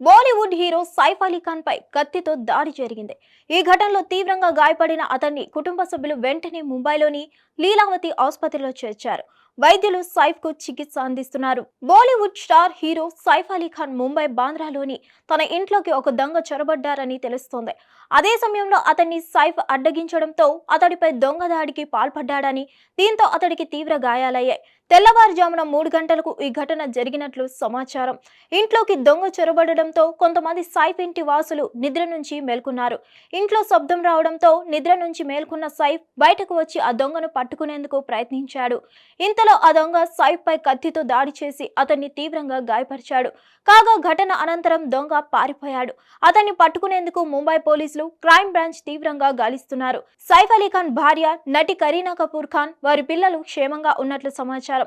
Bollywood hero Saif Ali Khan పై కత్తితో దాడి జరిగింది. ఈ ఘటనలో తీవ్రంగా గాయపడిన అతన్ని కుటుంబ సభ్యులు వెంటనే ముంబైలోని లీలావతి ఆసుపత్రిలో చేర్చారు. వైద్యులు సైఫ్కు చికిత్స అందిస్తున్నారు. Bollywood star hero Saif Ali Khan Mumbai బాంద్రాలోని తన ఇంట్లోకి ఒక దొంగ చొరబడ్డారని తెలుస్తోంది. అదే సమయంలో అతన్ని సైఫ్ అడ్డగించడంతో అతడిపై దొంగ దాడికి పాల్పడ్డాడని దీంతో అతడికి తీవ్ర గాయాలయ్యాయి. తెల్లవారుజామున మూడు గంటలకు ఈ ఘటన జరిగినట్లు సమాచారం. ఇంట్లోకి దొంగ చొరబడడంతో కొంతమంది సైఫ్ ఇంటి వాసులు నిద్ర నుంచి మేల్కొన్నారు. ఇంట్లో శబ్దం రావడంతో నిద్ర నుంచి మేల్కొన్న సైఫ్ బయటకు వచ్చి ఆ దొంగను పట్టుకునేందుకు ప్రయత్నించాడు. ఇంతలో ఆ దొంగ సైఫ్ పై కత్తితో దాడి చేసి అతన్ని తీవ్రంగా గాయపరిచాడు. కాగా ఘటన అనంతరం దొంగ పారిపోయాడు. అతన్ని పట్టుకునేందుకు ముంబై పోలీసులు క్రైమ్ బ్రాంచ్ తీవ్రంగా గాలిస్తున్నారు. సైఫ్ అలీ ఖాన్ భార్య నటి కరీనా కపూర్ ఖాన్ వారి పిల్లలు క్షేమంగా ఉన్నట్లు సమాచారం.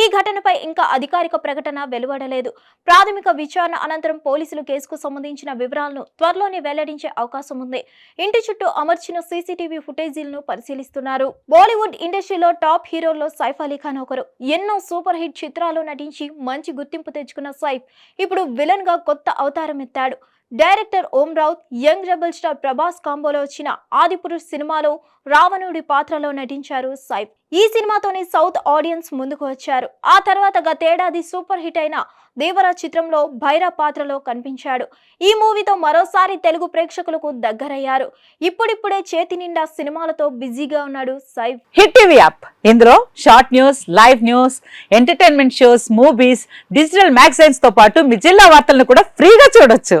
ఈ ఘటనపై ఇంకా అధికారిక ప్రకటన వెలువడలేదు. ప్రాథమిక విచారణ అనంతరం పోలీసులు కేసుకు సంబంధించిన వివరాలను త్వరలోనే వెల్లడించే అవకాశం ఉంది. ఇంటి చుట్టూ అమర్చిన సీసీటీవీ ఫుటేజీలను పరిశీలిస్తున్నారు. బాలీవుడ్ ఇండస్ట్రీలో టాప్ హీరోల్లో సైఫ్ అలీ ఖాన్ ఒకరు. ఎన్నో సూపర్ హిట్ చిత్రాల్లో నటించి మంచి గుర్తింపు తెచ్చుకున్న సైఫ్. ఇప్పుడు విలన్గా కొత్త అవతారం ఎత్తాడు. Director Om Raut young rebel star Prabhas కాంబోలో వచ్చిన ఆదిపురుష్ సినిమాలో రావణుడి పాత్రలో నటించారు సైఫ్ ఈ సినిమాతోనే సౌత్ ఆడియన్స్ ముందుకు వచ్చారు. ఆ తర్వాత గతేడాది సూపర్ హిట్ అయిన దేవరా చిత్రంలో భైరా పాత్రలో కనిపించాడు. ఈ మూవీతో మరోసారి తెలుగు ప్రేక్షకులకు దగ్గరయ్యారు. ఇప్పుడిప్పుడే చేతి నిండా సినిమాలతో బిజీగా ఉన్నాడు సైఫ్ హిట్ టీవీ యాప్. ఇందులో short news live news entertainment shows movies digital మ్యాగజైన్స్తో పాటు మీ జిల్లా వార్తలను కూడా ఫ్రీగా చూడొచ్చు.